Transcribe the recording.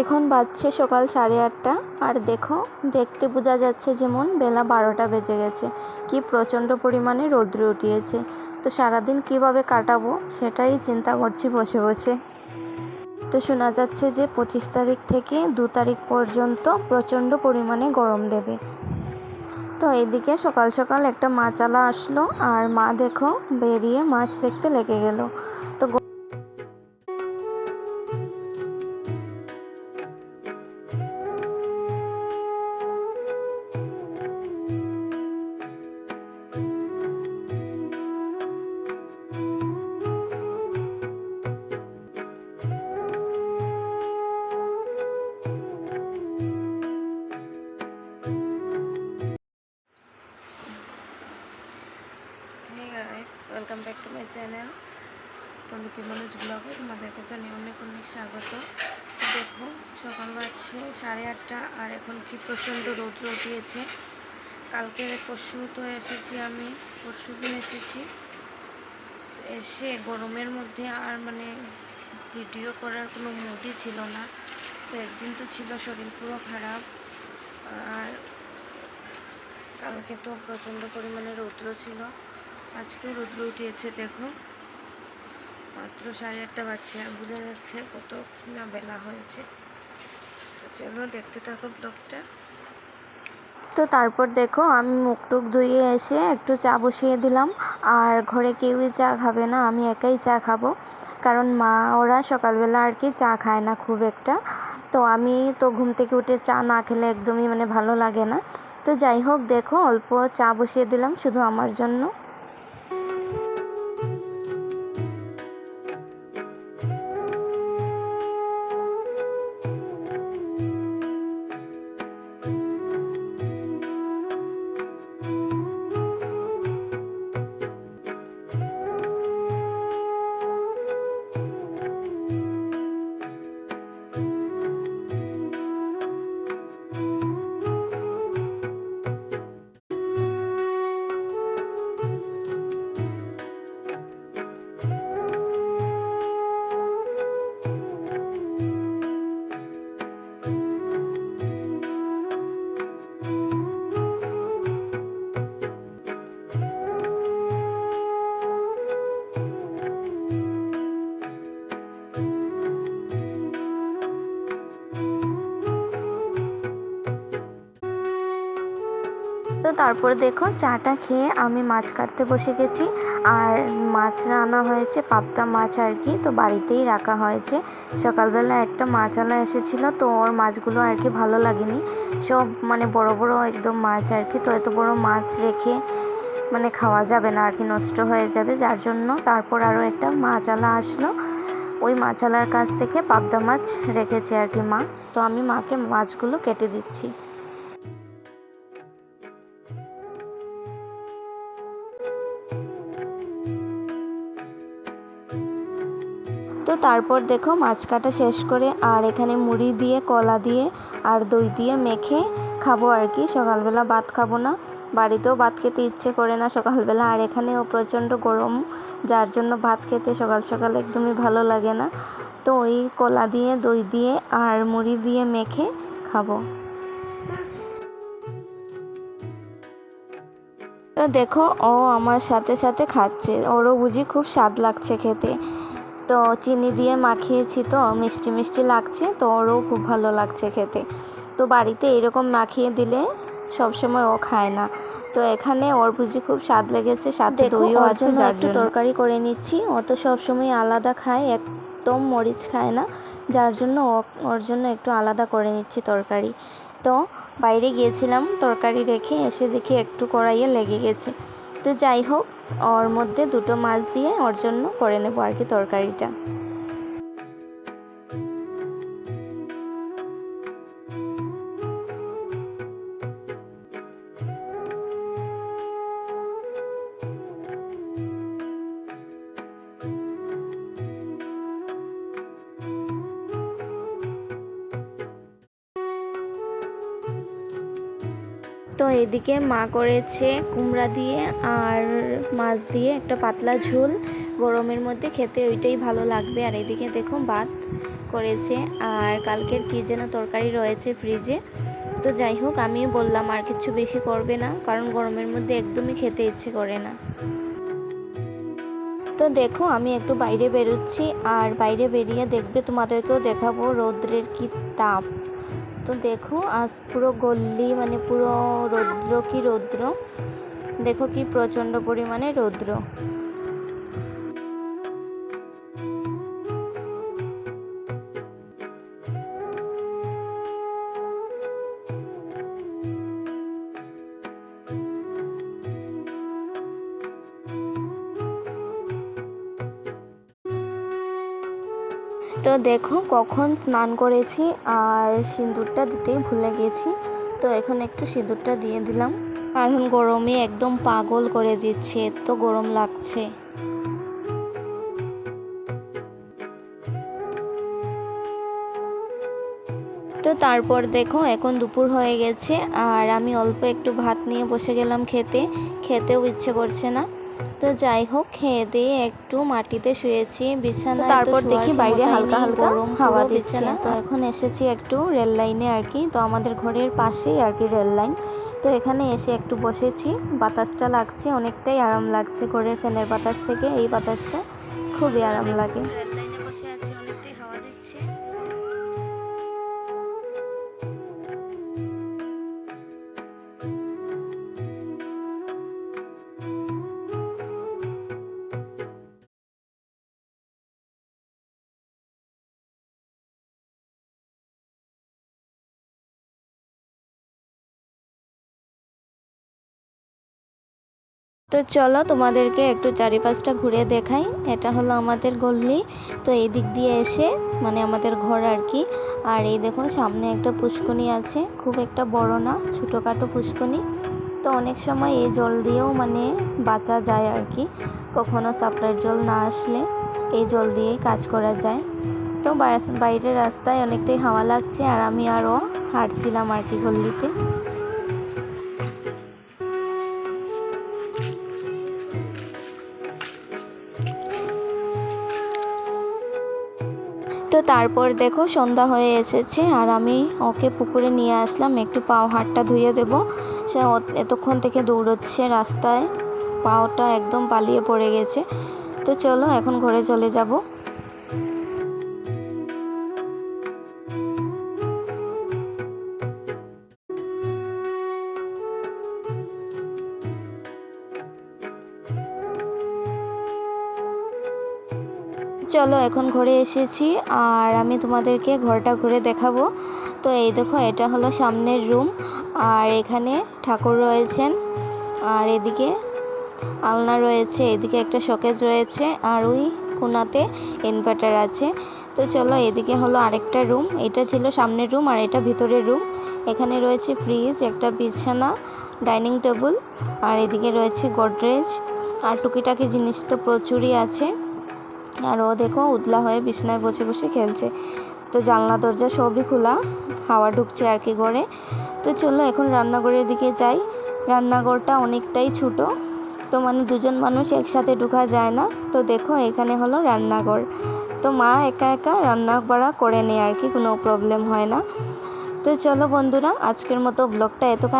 এখন বাজছে সকাল সাড়ে আটটা। আর দেখো, দেখতে বোঝা যাচ্ছে যেমন বেলা বারোটা বেজে গেছে। কি প্রচণ্ড পরিমাণে রৌদ্র উঠিয়েছে। তো সারাদিন কীভাবে কাটাবো সেটাই চিন্তা করছি বসে বসে। তো শোনা যাচ্ছে যে পঁচিশ তারিখ থেকে দু তারিখ পর্যন্ত প্রচণ্ড পরিমাণে গরম দেবে। তো এদিকে সকাল সকাল একটা মাছালা আসলো। আর মা দেখো, বেরিয়ে মাছ দেখতে লেগে গেল। তো welcome back to my channel তো লিপি মানুষ ব্লগে তোমাদেরকে জানিয়ে অনেক অনেক স্বাগত। দেখো, সকাল বাজছে সাড়ে আটটা আর এখন কি প্রচণ্ড রৌদ্র উঠিয়েছে কালকে পরশু তো এসেছি আমি, পরশু দিন এসেছি। এসে গরমের মধ্যে আর মানে ভিডিও করার কোনো মুডই ছিল না। তো একদিন তো ছিল শরীর পুরো খারাপ। আর কালকে তো প্রচণ্ড পরিমাণে রৌদ্র ছিল। আজকেও রৌদ্র উঠিয়েছে, দেখো। মাত্র সাড়ে আটটা বাজছে, বোঝা যাচ্ছে কত না বেলা হয়েছে। তো চলো দেখতে থাকো ব্লগটা। তো তারপর দেখো, আমি মুখ টুক ধুয়ে এসে একটু চা বসিয়ে দিলাম। আর ঘরে কেউই চা খাবে না, আমি একাই চা খাব। কারণ মা, ওরা সকালবেলা আর কি চা খায় না খুব একটা। তো আমি তো ঘুম থেকে উঠে চা না খেলে একদমই মানে ভালো লাগে না। তো যাই হোক, দেখো, অল্প চা বসিয়ে দিলাম শুধু আমার জন্য। তো তারপর দেখো চাটা খেয়ে আমি মাছ কাটতে বসে গেছি। আর মাছ রান্না হয়েছে, পাবদা মাছ আর কি, তো বাড়িতেই রাখা হয়েছে। সকালবেলা একটা মাছওয়ালা এসেছিল, তো ওর মাছগুলো আর কি ভালো লাগেনি। সব মানে বড় বড় একদম মাছ আর কি, তো এত বড় মাছ রেখে মানে খাওয়া যাবে না, আর কি নষ্ট হয়ে যাবে, যার জন্য তারপর আরও একটা মাছওয়ালা আসলো। ওই মাছওয়ালার কাছ থেকে পাবদা মাছ রেখেছে আর কি মা। তো আমি মাকে মাছগুলো কেটে দিচ্ছি। তো তারপর দেখো মাছ কাটা শেষ করে আর এখানে মুড়ি দিয়ে, কলা দিয়ে আর দই দিয়ে মেখে খাব আর কি। সকালবেলা ভাত খাব না। বাড়িতেও ভাত খেতে ইচ্ছে করে না সকালবেলা। আর এখানেও প্রচণ্ড গরম, যার জন্য ভাত খেতে সকাল সকাল একদমই ভালো লাগে না। তো ওই কলা দিয়ে, দই দিয়ে আর মুড়ি দিয়ে মেখে খাব। তো দেখো ও আমার সাথে সাথে খাচ্ছে। ওরও বুঝি খুব স্বাদ লাগছে খেতে। তো চিনি দিয়ে মাখিয়েছি তো মিষ্টি মিষ্টি লাগছে তো ওরও খুব ভালো লাগছে খেতে। তো বাড়িতে এরকম মাখিয়ে দিলে সবসময় ও খায় না। তো এখানে ওর বুঝি খুব স্বাদ লেগেছে সাথে দইও আছে যার একটু তরকারি করে নিচ্ছি। ও তো সবসময় আলাদা খায় একদম মরিচ খায় না যার জন্য ওর জন্য একটু আলাদা করে নিচ্ছি তরকারি। তো বাইরে গিয়েছিলাম তরকারি রেখে এসে দেখি একটু কড়াইয়ে লেগে গেছে। তো যাই হোক ওর মধ্যে দুটো মাছ দিয়ে ওর জন্য করে নেব আর কি তরকারিটা। তো এদিকে মা করেছে কুমড়া দিয়ে আর মাছ দিয়ে একটা পাতলা ঝোল। গরমের মধ্যে খেতে ওইটাই ভালো লাগবে। আর এদিকে দেখো ভাত করেছে। আর কালকের কী যেন তরকারি রয়েছে ফ্রিজে তো যাই হোক, আমিও বললাম আর কিছু বেশি করবে না, কারণ গরমের মধ্যে একদমই খেতে ইচ্ছে করে না। তো দেখো, আমি একটু বাইরে বেরোচ্ছি। আর বাইরে বেরিয়ে দেখবে তোমাদেরকেও দেখাবো রৌদ্রের কি তাপ। তো দেখো, আজ পুরো গল্লি মানে পুরো রৌদ্র কি রৌদ্র? দেখো কি প্রচণ্ড পরিমাণে রৌদ্র। তো দেখো কখন স্নান করেছি আর সিঁদুরটা দিতেই ভুলে গেছি। তো এখন একটু সিঁদুরটা দিয়ে দিলাম। কারণ গরমে একদম পাগল করে দিচ্ছে, এত গরম লাগছে। তো তারপর দেখো এখন দুপুর হয়ে গেছে আর আমি অল্প একটু ভাত নিয়ে বসে গেলাম খেতে। খেতেও ইচ্ছে করছে না। তো যাই হোক খেয়ে দিয়ে একটু মাটিতে শুয়েছি। বিছানা তারপর দেখি বাইরে হালকা হালকা হাওয়া দিচ্ছে। না। তো এখন এসেছি একটু রেল লাইনে আর কি। তো আমাদের ঘরের পাশেই আর কি রেল লাইন। তো এখানে এসে একটু বসেছি। বাতাসটা লাগছে অনেকটাই আরাম লাগছে। ঘরের ফ্যানের বাতাস থেকে এই বাতাসটা খুবই আরাম লাগে। তো চলো তোমাদেরকে একটু চারিপাশটা ঘুরে দেখাই। এটা হলো আমাদের গল্লি তো এই দিক দিয়ে এসে মানে আমাদের ঘর আর কি। আর এই দেখো, সামনে একটা পুষ্কনি আছে। খুব একটা বড় না, ছোটোখাটো পুষ্কনি। তো অনেক সময় এই জল দিয়েও মানে বাঁচা যায় আর কি। কখনো সাপ্লাইয়ের জল না আসলে এই জল দিয়েই কাজ করা যায়। তো বাইরের রাস্তায় অনেকটাই হাওয়া লাগছে আর আমি আরও হাঁটছিলাম আর কি গল্লিতে তো তারপর দেখো সন্ধ্যা হয়ে এসেছে আর আমি ওকে পুকুরে নিয়ে আসলাম। একটু পাও হাটটা ধুয়ে দেব। সে এতক্ষণ থেকে দৌড়চ্ছে রাস্তায়। পাওটা একদম পালিয়ে পড়ে গেছে। তো চলো এখন ঘরে চলে যাব। চলো, এখন ঘরে এসেছি আর আমি তোমাদেরকে ঘরটা ঘুরে দেখাবো। তো এই দেখো, এটা হলো সামনের রুম আর এখানে ঠাকুর রয়েছেন আর এদিকে আলনা রয়েছে, এদিকে একটা শোকেজ রয়েছে আর ওই কোনাতে ইনভার্টার আছে। তো চলো, এদিকে হলো আরেকটা রুম, এটা ছিল সামনের রুম আর এটা ভিতরের রুম। এখানে রয়েছে ফ্রিজ, একটা বিছানা, ডাইনিং টেবিল আর এদিকে রয়েছে গোদরেজ আর টুকিটাকি জিনিস তো প্রচুরই আছে। আর ও দেখো, উতলা হয়ে বিছনায় বসে বসে খেলছে। তো জানলা, দরজা সবই খোলা, হাওয়া ঢুকছে আর কি ঘরে। তো চলো এখন রান্নাঘরের দিকে যাই। রান্নাঘরটা অনেকটাই ছোট, তো মানে দুজন মানুষ একসাথে ঢুকা যায় না। তো দেখো, এখানে হলো রান্নাঘর। তো মা একা একা রান্না বাড়া করে নেয় আর কি, কোনো প্রবলেম হয় না। তো চলো বন্ধুরা, আজকের মতো ব্লগটা এতখানি।